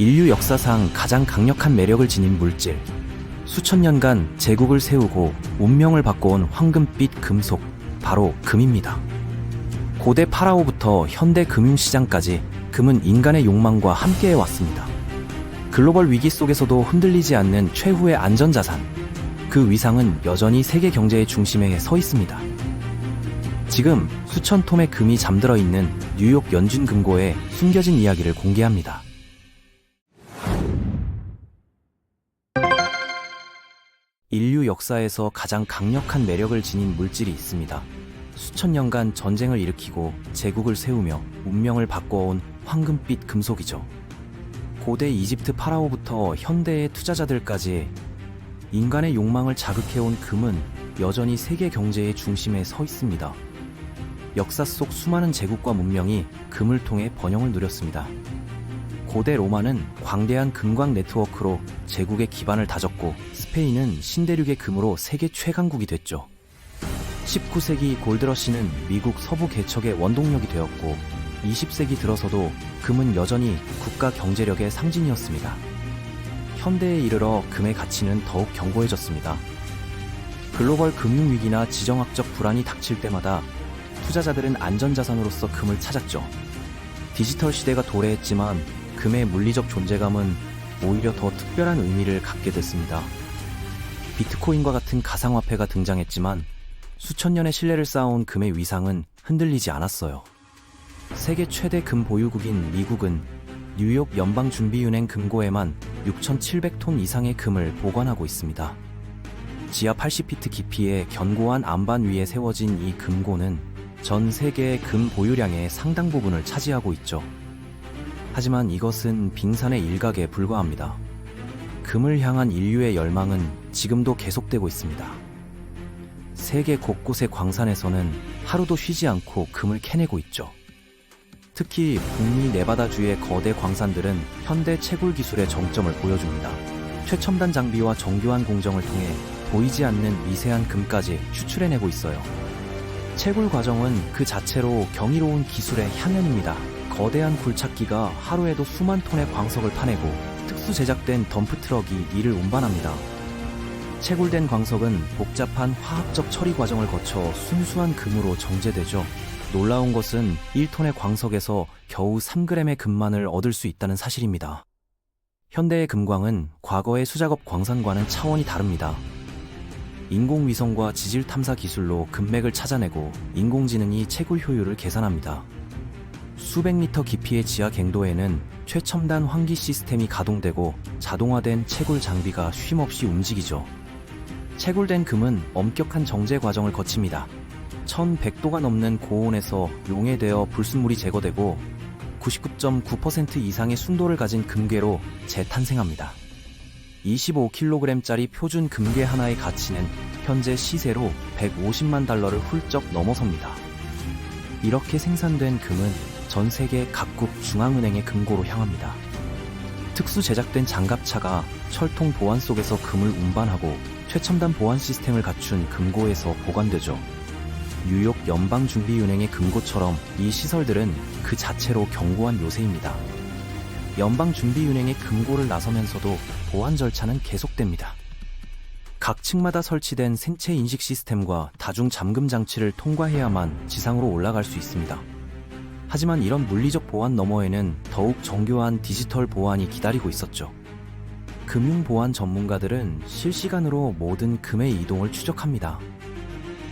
인류 역사상 가장 강력한 매력을 지닌 물질. 수천 년간 제국을 세우고 운명을 바꿔온 황금빛 금속, 바로 금입니다. 고대 파라오부터 현대 금융시장까지 금은 인간의 욕망과 함께해 왔습니다. 글로벌 위기 속에서도 흔들리지 않는 최후의 안전자산. 그 위상은 여전히 세계 경제의 중심에 서 있습니다. 지금 수천 톰의 금이 잠들어 있는 뉴욕 연준 금고의 숨겨진 이야기를 공개합니다. 역사에서 가장 강력한 매력을 지닌 물질이 있습니다. 수천 년간 전쟁을 일으키고 제국을 세우며 운명을 바꿔온 황금빛 금속이죠. 고대 이집트 파라오부터 현대의 투자자들까지 인간의 욕망을 자극해온 금은 여전히 세계 경제의 중심에 서 있습니다. 역사 속 수많은 제국과 문명이 금을 통해 번영을 누렸습니다. 고대 로마는 광대한 금광 네트워크로 제국의 기반을 다졌고 스페인은 신대륙의 금으로 세계 최강국이 됐죠. 19세기 골드러시는 미국 서부 개척의 원동력이 되었고 20세기 들어서도 금은 여전히 국가 경제력의 상징이었습니다. 현대에 이르러 금의 가치는 더욱 견고해졌습니다. 글로벌 금융위기나 지정학적 불안이 닥칠 때마다 투자자들은 안전자산으로서 금을 찾았죠. 디지털 시대가 도래했지만 금의 물리적 존재감은 오히려 더 특별한 의미를 갖게 됐습니다. 비트코인과 같은 가상화폐가 등장했지만 수천 년의 신뢰를 쌓아온 금의 위상은 흔들리지 않았어요. 세계 최대 금 보유국인 미국은 뉴욕 연방준비은행 금고에만 6,700톤 이상의 금을 보관하고 있습니다. 지하 80피트 깊이의 견고한 안반 위에 세워진 이 금고는 전 세계의 금 보유량의 상당 부분을 차지하고 있죠. 하지만 이것은 빙산의 일각에 불과합니다. 금을 향한 인류의 열망은 지금도 계속되고 있습니다. 세계 곳곳의 광산에서는 하루도 쉬지 않고 금을 캐내고 있죠. 특히 북미 네바다주의 거대 광산들은 현대 채굴 기술의 정점을 보여줍니다. 최첨단 장비와 정교한 공정을 통해 보이지 않는 미세한 금까지 추출해내고 있어요. 채굴 과정은 그 자체로 경이로운 기술의 향연입니다. 거대한 굴착기가 하루에도 수만 톤의 광석을 파내고 특수 제작된 덤프 트럭이 이를 운반합니다. 채굴된 광석은 복잡한 화학적 처리 과정을 거쳐 순수한 금으로 정제되죠. 놀라운 것은 1톤의 광석에서 겨우 3g의 금만을 얻을 수 있다는 사실입니다. 현대의 금광은 과거의 수작업 광산과는 차원이 다릅니다. 인공위성과 지질 탐사 기술로 금맥을 찾아내고 인공지능이 채굴 효율을 계산합니다. 수백 미터 깊이의 지하 갱도에는 최첨단 환기 시스템이 가동되고 자동화된 채굴 장비가 쉼없이 움직이죠. 채굴된 금은 엄격한 정제 과정을 거칩니다. 1100도가 넘는 고온에서 용해되어 불순물이 제거되고 99.9% 이상의 순도를 가진 금괴로 재탄생합니다. 25kg짜리 표준 금괴 하나의 가치는 현재 시세로 150만 달러를 훌쩍 넘어섭니다. 이렇게 생산된 금은 전 세계 각국 중앙은행의 금고로 향합니다. 특수 제작된 장갑차가 철통 보안 속에서 금을 운반하고 최첨단 보안 시스템을 갖춘 금고에서 보관되죠. 뉴욕 연방준비은행의 금고처럼 이 시설들은 그 자체로 견고한 요새입니다. 연방준비은행의 금고를 나서면서도 보안 절차는 계속됩니다. 각 층마다 설치된 생체 인식 시스템과 다중 잠금 장치를 통과해야만 지상으로 올라갈 수 있습니다. 하지만 이런 물리적 보안 너머에는 더욱 정교한 디지털 보안이 기다리고 있었죠. 금융 보안 전문가들은 실시간으로 모든 금의 이동을 추적합니다.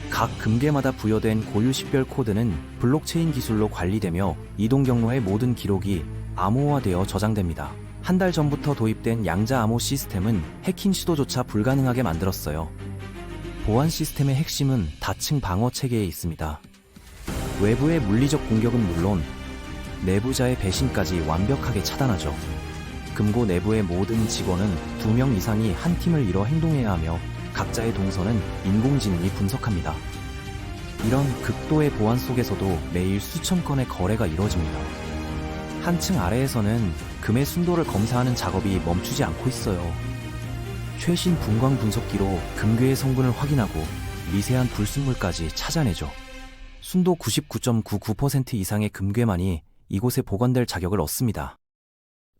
각 금괴마다 부여된 고유 식별 코드는 블록체인 기술로 관리되며 이동 경로의 모든 기록이 암호화되어 저장됩니다. 한 달 전부터 도입된 양자 암호 시스템은 해킹 시도조차 불가능하게 만들었어요. 보안 시스템의 핵심은 다층 방어 체계에 있습니다. 외부의 물리적 공격은 물론 내부자의 배신까지 완벽하게 차단하죠. 금고 내부의 모든 직원은 두명 이상이 한 팀을 이뤄 행동해야 하며 각자의 동선은 인공지능이 분석합니다. 이런 극도의 보안 속에서도 매일 수천 건의 거래가 이루어집니다. 한층 아래에서는 금의 순도를 검사하는 작업이 멈추지 않고 있어요. 최신 분광 분석기로 금괴의 성분을 확인하고 미세한 불순물까지 찾아내죠. 순도 99.99% 이상의 금괴만이 이곳에 보관될 자격을 얻습니다.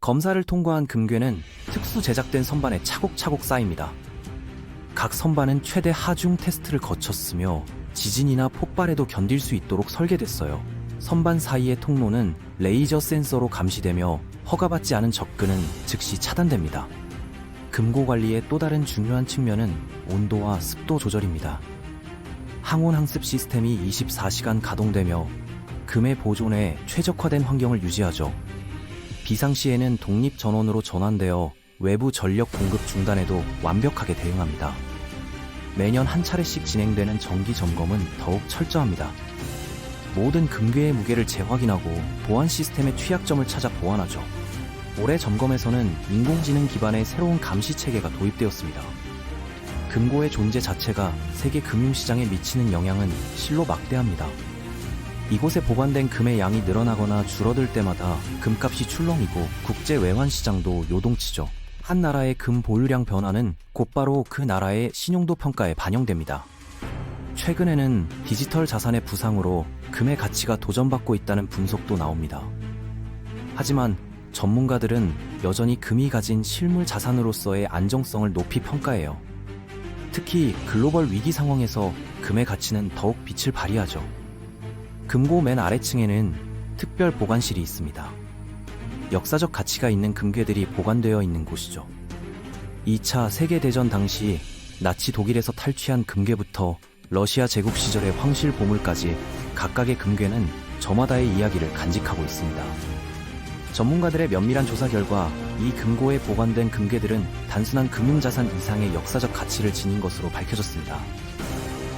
검사를 통과한 금괴는 특수 제작된 선반에 차곡차곡 쌓입니다. 각 선반은 최대 하중 테스트를 거쳤으며 지진이나 폭발에도 견딜 수 있도록 설계됐어요. 선반 사이의 통로는 레이저 센서로 감시되며 허가받지 않은 접근은 즉시 차단됩니다. 금고 관리의 또 다른 중요한 측면은 온도와 습도 조절입니다. 항온 항습 시스템이 24시간 가동되며 금의 보존에 최적화된 환경을 유지하죠. 비상시에는 독립 전원으로 전환되어 외부 전력 공급 중단에도 완벽하게 대응합니다. 매년 한 차례씩 진행되는 정기 점검은 더욱 철저합니다. 모든 금괴의 무게를 재확인하고 보안 시스템의 취약점을 찾아 보완하죠. 올해 점검에서는 인공지능 기반의 새로운 감시 체계가 도입되었습니다. 금고의 존재 자체가 세계 금융시장에 미치는 영향은 실로 막대합니다. 이곳에 보관된 금의 양이 늘어나거나 줄어들 때마다 금값이 출렁이고 국제 외환 시장도 요동치죠. 한 나라의 금 보유량 변화는 곧바로 그 나라의 신용도 평가에 반영됩니다. 최근에는 디지털 자산의 부상으로 금의 가치가 도전받고 있다는 분석도 나옵니다. 하지만 전문가들은 여전히 금이 가진 실물 자산으로서의 안정성을 높이 평가해요. 특히 글로벌 위기 상황에서 금의 가치는 더욱 빛을 발휘하죠. 금고 맨 아래층에는 특별 보관실이 있습니다. 역사적 가치가 있는 금괴들이 보관되어 있는 곳이죠. 2차 세계대전 당시 나치 독일에서 탈취한 금괴부터 러시아 제국 시절의 황실 보물까지 각각의 금괴는 저마다의 이야기를 간직하고 있습니다. 전문가들의 면밀한 조사 결과 이 금고에 보관된 금괴들은 단순한 금융자산 이상의 역사적 가치를 지닌 것으로 밝혀졌습니다.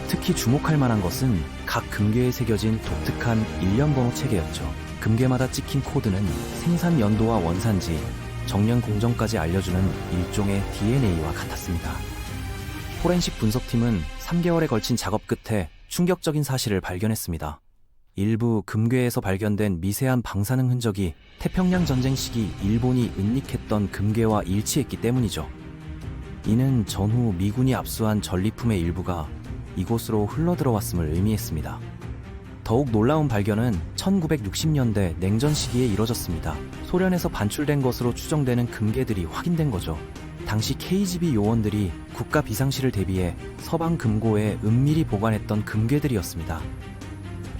특히 주목할 만한 것은 각 금괴에 새겨진 독특한 일련 번호 체계였죠. 금괴마다 찍힌 코드는 생산 연도와 원산지, 정년 공정까지 알려주는 일종의 DNA와 같았습니다. 포렌식 분석팀은 3개월에 걸친 작업 끝에 충격적인 사실을 발견했습니다. 일부 금괴에서 발견된 미세한 방사능 흔적이 태평양 전쟁 시기 일본이 은닉했던 금괴와 일치했기 때문이죠. 이는 전후 미군이 압수한 전리품의 일부가 이곳으로 흘러들어왔음을 의미했습니다. 더욱 놀라운 발견은 1960년대 냉전 시기에 이뤄졌습니다. 소련에서 반출된 것으로 추정되는 금괴들이 확인된 거죠. 당시 KGB 요원들이 국가 비상시를 대비해 서방 금고에 은밀히 보관했던 금괴들이었습니다.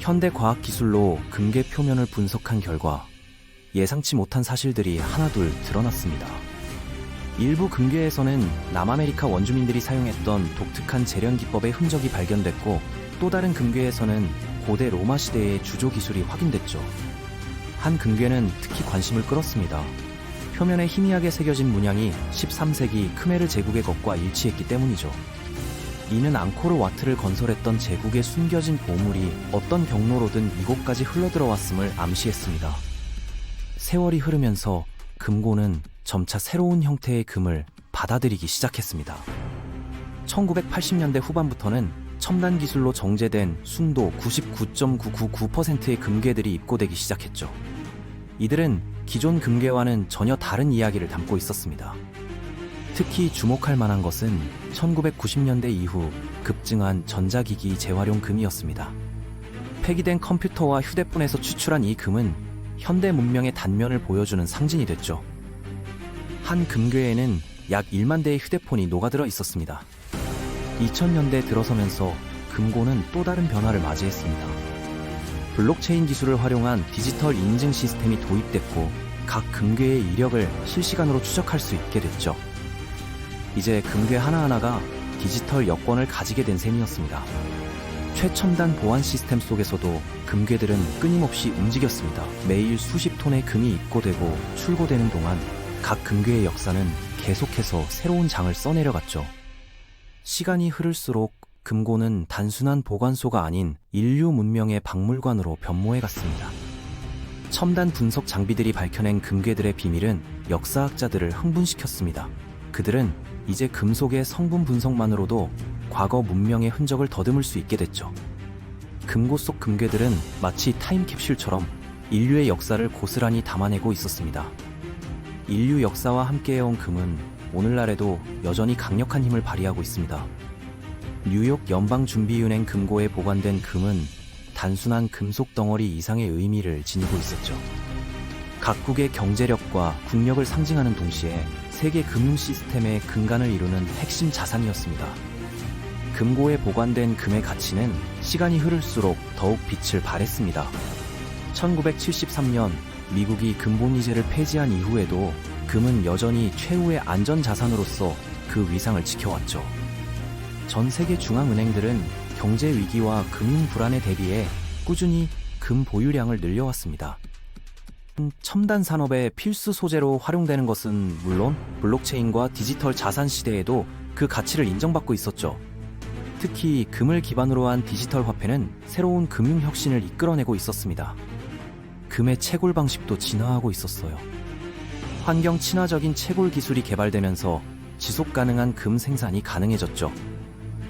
현대 과학 기술로 금괴 표면을 분석한 결과 예상치 못한 사실들이 하나둘 드러났습니다. 일부 금괴에서는 남아메리카 원주민들이 사용했던 독특한 재련 기법의 흔적이 발견됐고 또 다른 금괴에서는 고대 로마 시대의 주조 기술이 확인됐죠. 한 금괴는 특히 관심을 끌었습니다. 표면에 희미하게 새겨진 문양이 13세기 크메르 제국의 것과 일치했기 때문이죠. 이는 앙코르 와트를 건설했던 제국에 숨겨진 보물이 어떤 경로로든 이곳까지 흘러들어왔음을 암시했습니다. 세월이 흐르면서 금고는 점차 새로운 형태의 금을 받아들이기 시작했습니다. 1980년대 후반부터는 첨단 기술로 정제된 순도 99.999%의 금괴들이 입고되기 시작했죠. 이들은 기존 금괴와는 전혀 다른 이야기를 담고 있었습니다. 특히 주목할 만한 것은 1990년대 이후 급증한 전자기기 재활용 금이었습니다. 폐기된 컴퓨터와 휴대폰에서 추출한 이 금은 현대 문명의 단면을 보여주는 상징이 됐죠. 한 금괴에는 약 1만 대의 휴대폰이 녹아들어 있었습니다. 2000년대 들어서면서 금고는 또 다른 변화를 맞이했습니다. 블록체인 기술을 활용한 디지털 인증 시스템이 도입됐고 각 금괴의 이력을 실시간으로 추적할 수 있게 됐죠. 이제 금괴 하나하나가 디지털 여권을 가지게 된 셈이었습니다. 최첨단 보안 시스템 속에서도 금괴들은 끊임없이 움직였습니다. 매일 수십 톤의 금이 입고되고 출고되는 동안 각 금괴의 역사는 계속해서 새로운 장을 써내려갔죠. 시간이 흐를수록 금고는 단순한 보관소가 아닌 인류 문명의 박물관으로 변모해갔습니다. 첨단 분석 장비들이 밝혀낸 금괴들의 비밀은 역사학자들을 흥분시켰습니다. 그들은 이제 금속의 성분 분석만으로도 과거 문명의 흔적을 더듬을 수 있게 됐죠. 금고 속 금괴들은 마치 타임캡슐처럼 인류의 역사를 고스란히 담아내고 있었습니다. 인류 역사와 함께해온 금은 오늘날에도 여전히 강력한 힘을 발휘하고 있습니다. 뉴욕 연방준비은행 금고에 보관된 금은 단순한 금속 덩어리 이상의 의미를 지니고 있었죠. 각국의 경제력과 국력을 상징하는 동시에 세계 금융 시스템의 근간을 이루는 핵심 자산이었습니다. 금고에 보관된 금의 가치는 시간이 흐를수록 더욱 빛을 발했습니다. 1973년 미국이 금본위제를 폐지한 이후에도 금은 여전히 최후의 안전 자산으로서 그 위상을 지켜왔죠. 전 세계 중앙은행들은 경제 위기와 금융 불안에 대비해 꾸준히 금 보유량을 늘려왔습니다. 첨단 산업의 필수 소재로 활용되는 것은 물론 블록체인과 디지털 자산 시대에도 그 가치를 인정받고 있었죠. 특히 금을 기반으로 한 디지털 화폐는 새로운 금융 혁신을 이끌어내고 있었습니다. 금의 채굴 방식도 진화하고 있었어요. 환경 친화적인 채굴 기술이 개발되면서 지속 가능한 금 생산이 가능해졌죠.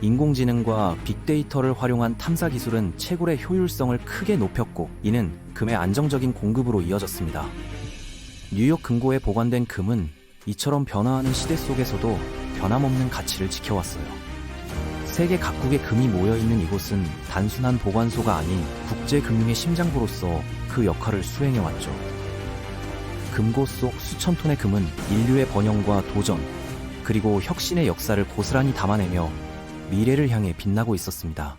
인공지능과 빅데이터를 활용한 탐사 기술은 채굴의 효율성을 크게 높였고 이는 금의 안정적인 공급으로 이어졌습니다. 뉴욕 금고에 보관된 금은 이처럼 변화하는 시대 속에서도 변함없는 가치를 지켜왔어요. 세계 각국의 금이 모여 있는 이곳은 단순한 보관소가 아닌 국제 금융의 심장부로서 그 역할을 수행해왔죠. 금고 속 수천 톤의 금은 인류의 번영과 도전, 그리고 혁신의 역사를 고스란히 담아내며 미래를 향해 빛나고 있었습니다.